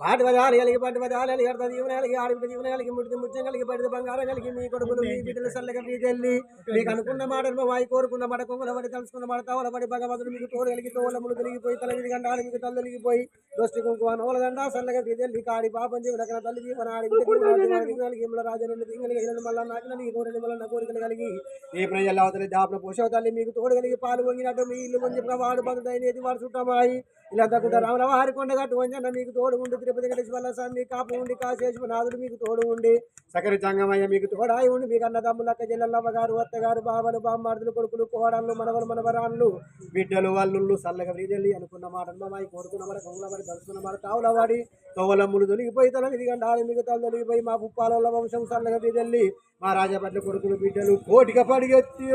పాటి పదాలు కలిగి పాటి పదాలు కలిగి అర్థ జీవన కలిగి ఆడిపిట జీవన కలిగి ముట్టి ముత్యం కలిగి పడితే బంగారం కలిగి మీ కొడుకులు మీ బిడ్డలు సల్లగా మీ తల్లి మీకు అనుకున్న మాటలు వాయి కోరుకున్న మాట కొంగుల పడి తలుసుకున్న మాట తవల పడి భగవంతుడు మీకు తోడు కలిగి తోలములు తిరిగిపోయి తల విధి గండాలు మీకు తల్లు తొలగిపోయి దృష్టి కుంకుమ నోల గంట సల్లగా మీ తెల్లి కాడి పాపం జీవన కన తల్లి జీవన ఆడి వాడి దిగులు కలిగిన మళ్ళా నాకు నీ కోరిన మళ్ళీ కోరికలు కలిగి. ఈ ప్రజల అవతలి దాపన పోషవ తల్లి మీకు తోడు కలిగి పాలు వంగినట్టు మీ ఇల్లు వంగి వాడు బంధుడైనది వాడు చుట్టమాయి. ఇలా తగ్గుంటా రాముల వారి కొండగట్టు వంజన్న మీకు తోడు ఉండి. తిరుపతి వెంకటేశ్వర స్వామి కాపు ఉండి కాశేశ్వరనాథుడు మీకు తోడు ఉండి. సకరి జంగమయ్య మీకు తోడాయి ఉండి మీకు అన్నదమ్ములు అక్క చెల్లెల్లమ్మ గారు అత్తగారు బావలు బామ్మార్దులు కొడుకులు కోడళ్ళు మనవలు మనవరాళ్ళు బిడ్డలు అల్లుళ్ళు సల్లగా వీధెళ్ళి అనుకున్న మాట అమ్మమాయి కోరుకున్న మరి కొంగుల పడి తలుసుకున్న మాట తావుల తోవలమ్ములు తొలిగిపోయి తల ఇది గండాలి తొలిగిపోయి మా పుప్పాల వంశం సల్లగా వీధెళ్ళి మా రాజపట్ల కొడుకులు బిడ్డలు కోటిక పడిగెత్తి